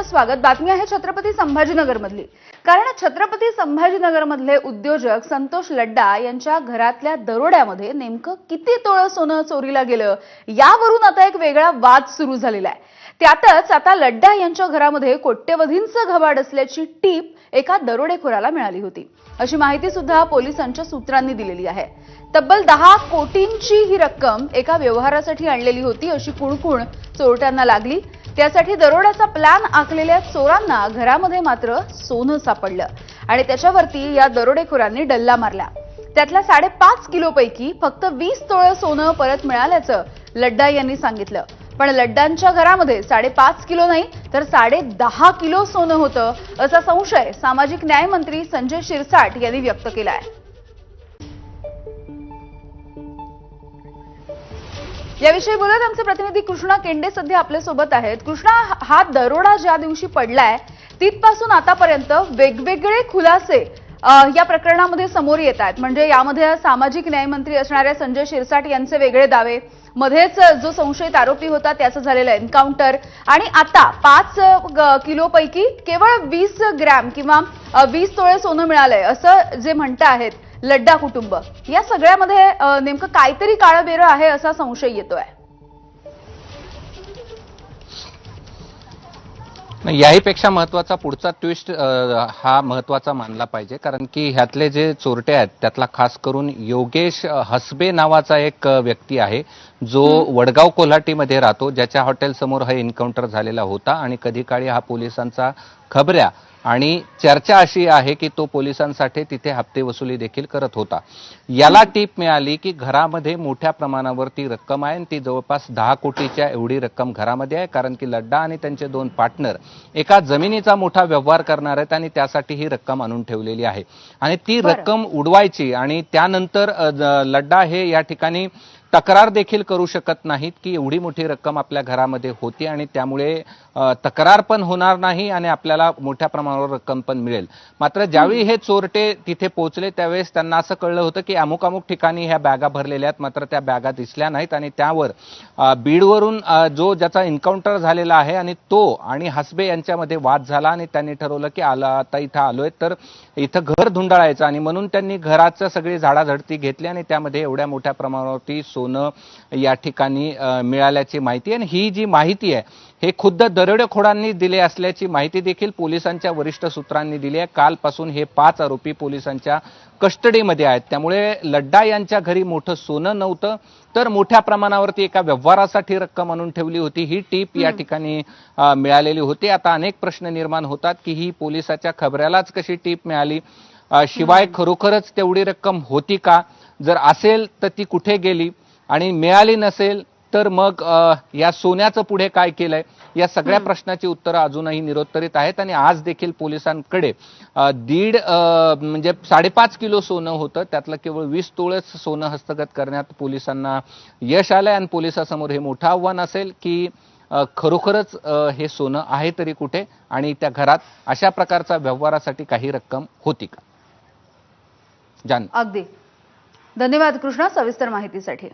आपलं स्वागत. बातमी आहे छत्रपती संभाजीनगर मधली कारण छत्रपती संभाजीनगर मधले उद्योजक संतोष लड्डा यांच्या घरातल्या दरोड्यामध्ये नेमकं किती तोळं सोनं चोरीला गेलं यावरून आता एक वेगळा वाद सुरू झालेला आहे. त्यातच आता लड्डा यांच्या घरामध्ये कोट्यवधींचं घबाड असल्याची टीप एका दरोडेखोराला मिळाली होती. अशी माहिती सुद्धा पोलिसांच्या सूत्रांनी दिलेली आहे. तब्बल दहा कोटींची ही रक्कम एका व्यवहारासाठी आणलेली होती अशी कुणकुण चोरट्यांना लागली. त्यासाठी दरोड्याचा प्लॅन आखलेल्या चोरांना घरामध्ये मात्र सोनं सापडलं आणि त्याच्यावरती या दरोडेखोरांनी डल्ला मारला. त्यातल्या साडेपाच किलोपैकी फक्त वीस तोळं सोनं परत मिळाल्याचं लड्डा यांनी सांगितलं. पण लड्डांच्या घरामध्ये साडेपाच किलो नाही तर साडे दहा किलो सोनं होतं असा संशय सामाजिक न्याय मंत्री संजय शिरसाट यांनी व्यक्त केला आहे याविषयी बोलत आमचे प्रतिनिधी कृष्णा केंडे सध्या आपल्यासोबत आहेत. कृष्णा हा दरोडा ज्या दिवशी पडलाय तिथपासून आतापर्यंत वेगवेगळे खुलासे या प्रकरणामध्ये समोर येत आहेत. म्हणजे यामध्ये सामाजिक न्यायमंत्री असणाऱ्या संजय शिरसाट यांचे वेगळे दावे मध्येच जो संशयित आरोपी होता त्याचं झालेलं एन्काउंटर. आणि आता पाच ग- केवळ वीस ग्रॅम किंवा वीस तोळे सोनं मिळालंय. असं जे म्हणत आहेत लड्डा कुटुंब. या सगळ्यामध्ये नेमकं काहीतरी काळबेर आहे असा संशय येतोय. याही याहीपेक्षा महत्त्वाचा पुढचा ट्विस्ट हा महत्त्वाचा मानला पाहिजे. कारण की ह्यातले जे चोरटे आहेत त्यातला खास करून योगेश हसबे नावाचा एक व्यक्ती आहे. जो वडगाव कोल्हाटीमध्ये राहतो ज्याच्या हॉटेल समोर हा एन्काउंटर झालेला होता आणि कधी काळी हा पोलिसांचा खबऱ्या आणि चर्चा अशी आहे की तो पोलिसांसाठी तिथे हप्ते वसुली देखील करत होता याला टीप मिळाली की घरामध्ये मोठ्या प्रमाणावरती रक्कम आहे आणि ती जवळपास दहा कोटीच्या एवढी रक्कम घरामध्ये आहे कारण की लड्डा आणि त्यांचे दोन पार्टनर एका जमिनीचा मोठा व्यवहार करणार आहेत आणि त्यासाठी ही रक्कम आणून ठेवलेली आहे आणि ती. रक्कम उडवायची आणि त्यानंतर लड्डा हे या ठिकाणी तक्रार देखील करू शकत नाहीत की एवढी मोठी रक्कम आपल्या घरामध्ये होती आणि त्यामुळे तक्रार पण होणार नाही आणि आपल्याला मोठ्या प्रमाणावर रक्कम पण मिळेल. मात्र ज्यावेळी हे चोरटे तिथे पोहोचले त्यावेळेस त्यांना असं कळलं होतं की अमुक अमुक ठिकाणी ह्या बॅगा भरलेल्या आहेत मात्र त्या बॅगा दिसल्या नाहीत आणि त्यावर बीडवरून जो ज्याचा एन्काउंटर झालेला आहे आणि तो आणि हसबे यांच्यामध्ये वाद झाला आणि त्यांनी ठरवलं की आला आता इथं आलोय तर इथं घर धुंडाळायचं आणि म्हणून त्यांनी घराचं सगळी झाडाझडती घेतली आणि त्यामध्ये एवढ्या मोठ्या प्रमाणावरती सोनं या ठिकाणी मिळाल्याची माहिती आहे. आणि ही जी माहिती आहे हे खुद्द दरोडेखोरांनी दिले असल्याची माहिती देखील पोलिसांच्या वरिष्ठ सूत्रांनी दिली आहे. कालपासून हे पाच आरोपी पोलिसांच्या कस्टडीमध्ये आहेत. त्यामुळे लड्डा यांच्या घरी मोठं सोनं नव्हतं तर मोठ्या प्रमाणावरती एका व्यवहारासाठी रक्कम आणून ठेवली होती. ही टीप या ठिकाणी मिळालेली होती. आता अनेक प्रश्न निर्माण होतात की ही पोलिसाच्या खबऱ्यालाच कशी टीप मिळाली? शिवाय खरोखरच तेवढी रक्कम होती का? जर असेल तर ती कुठे गेली? आणि मिळाली नसेल तर मग या सोन्याचं पुढे काय केलंय? या सगळ्या प्रश्नाची उत्तरं अजूनही निरुत्तरित आहेत आणि आज देखील पोलिसांकडे दीड म्हणजे साडेपाच किलो सोनं होतं. त्यातलं केवळ वीस तोळच सोनं हस्तगत करण्यात पोलिसांना यश आलंय आणि पोलिसांसमोर हे मोठं आव्हान असेल की खरोखरच हे सोनं आहे तरी कुठे? आणि त्या घरात अशा प्रकारचा व्यवहारासाठी काही रक्कम होती का? जान अगदी. धन्यवाद कृष्णा सविस्तर माहितीसाठी.